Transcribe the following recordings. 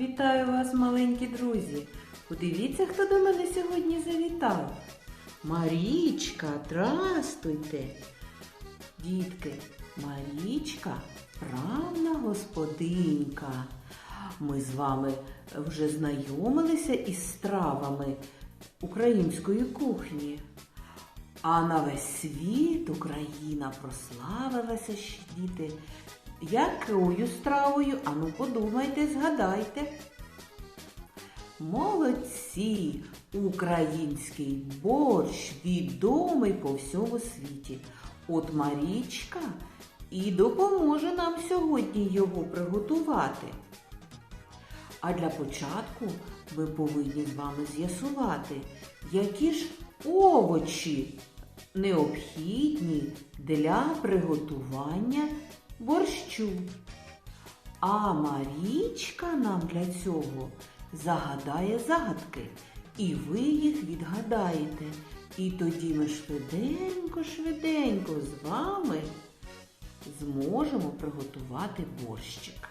Вітаю вас, маленькі друзі! Подивіться, хто до мене сьогодні завітав. Марічка, здрастуйте! Дітки, Марічка правна господинька. Ми з вами вже знайомилися із стравами української кухні. А на весь світ Україна прославилася ще діти. Якою стравою? Ану подумайте, згадайте. Молодці! Український борщ відомий по всьому світі. От Марічка і допоможе нам сьогодні його приготувати. А для початку ми повинні з вами з'ясувати, які ж овочі необхідні для приготування борщу. А Марічка нам для цього загадає загадки, і ви їх відгадаєте. І тоді ми швиденько-швиденько з вами зможемо приготувати борщик.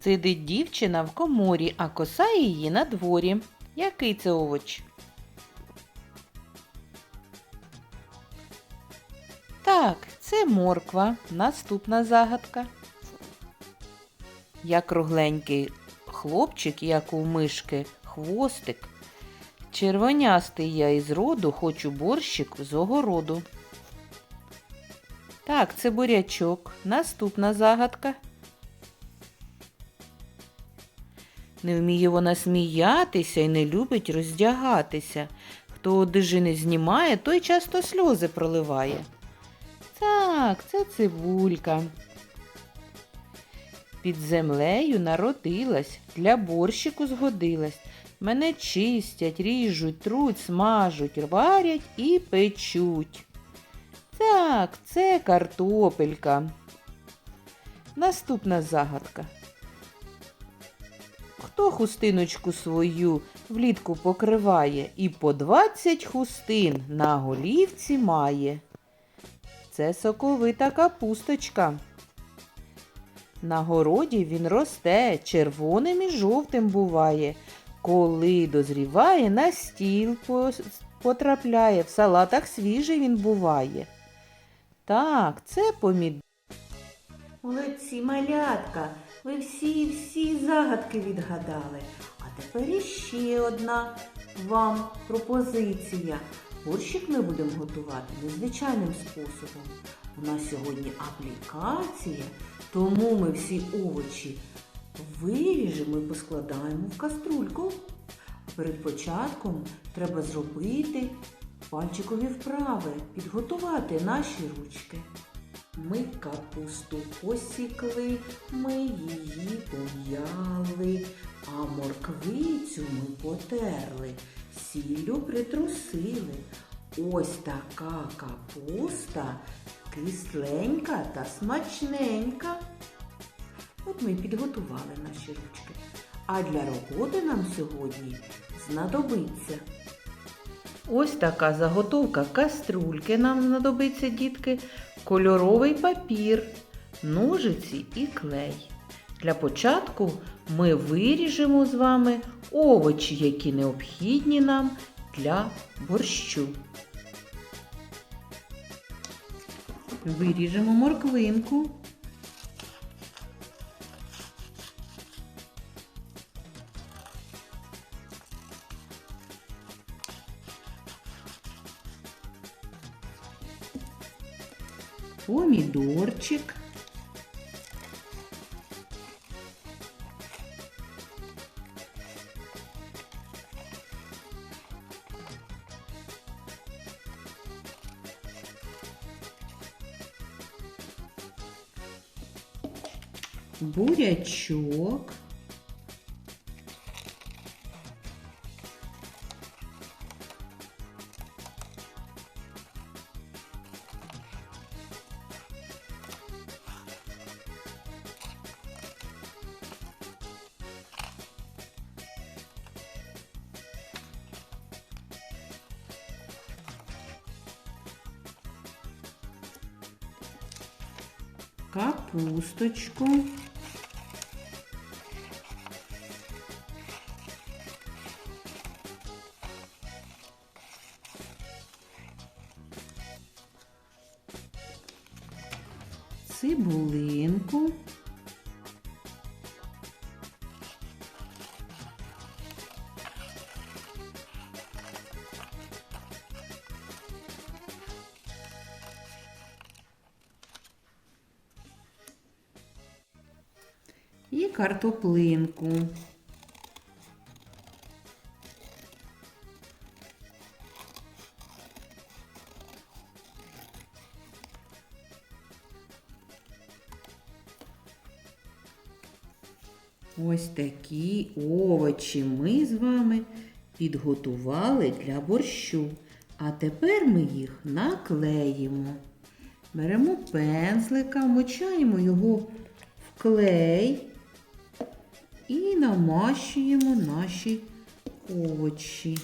Сидить дівчина в коморі, а коса її на дворі. Який це овоч? Це морква. Наступна загадка. Я кругленький хлопчик, як у мишки, хвостик. Червонястий я із роду, хочу борщик з огороду. Так, це бурячок. Наступна загадка. Не вміє вона сміятися і не любить роздягатися. Хто одежі не знімає, той часто сльози проливає. Так, це цибулька. Під землею народилась, для борщику згодилась. Мене чистять, ріжуть, труть, смажуть, варять і печуть. Так, це картопелька. Наступна загадка. Хто хустиночку свою влітку покриває і по двадцять хустин на голівці має? Це соковита капусточка. На городі він росте, червоним і жовтим буває. Коли дозріває, на стіл потрапляє, в салатах свіжий він буває. Так, це помідор. Молодці, малятка, ви всі-всі загадки відгадали. А тепер іще одна вам пропозиція. Борщик ми будемо готувати незвичайним способом. У нас сьогодні аплікація, тому ми всі овочі виріжемо і поскладаємо в каструльку. Перед початком треба зробити пальчикові вправи, підготувати наші ручки. Ми капусту посікли, ми її пом'яли, а морквицю ми потерли, сіллю притрусили. Ось така капуста кисленька та смачненька. От ми підготували наші ручки. А для роботи нам сьогодні знадобиться. Ось така заготовка каструльки нам знадобиться, дітки, кольоровий папір, ножиці і клей. Для початку ми виріжемо з вами овочі, які необхідні нам для борщу. Виріжемо морквинку. Помідорчик. Бурячок. капусточку. Цибулинку. І картоплинку. Ось такі овочі ми з вами підготували для борщу. А тепер ми їх наклеїмо. Беремо пензлика, вмочаємо його в клей і намащуємо наші овочі.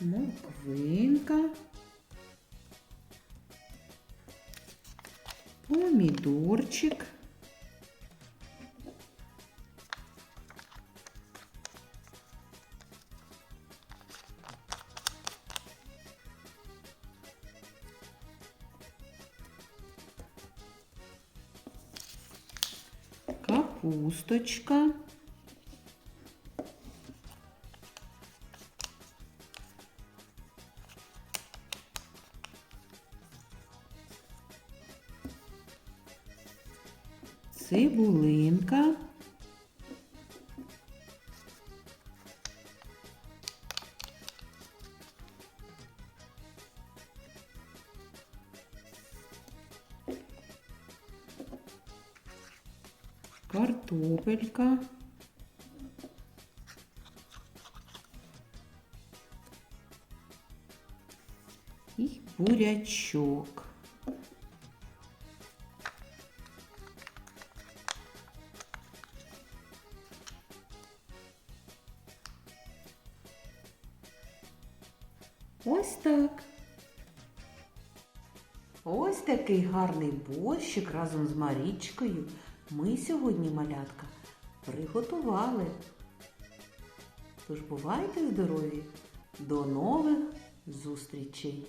морквинка, помідорчик, капусточка. цибулинка. Картопелька. І бурячок. Ось так. Ось такий гарний борщик разом з Марічкою ми сьогодні, малятка, приготували. Тож бувайте здорові! До нових зустрічей!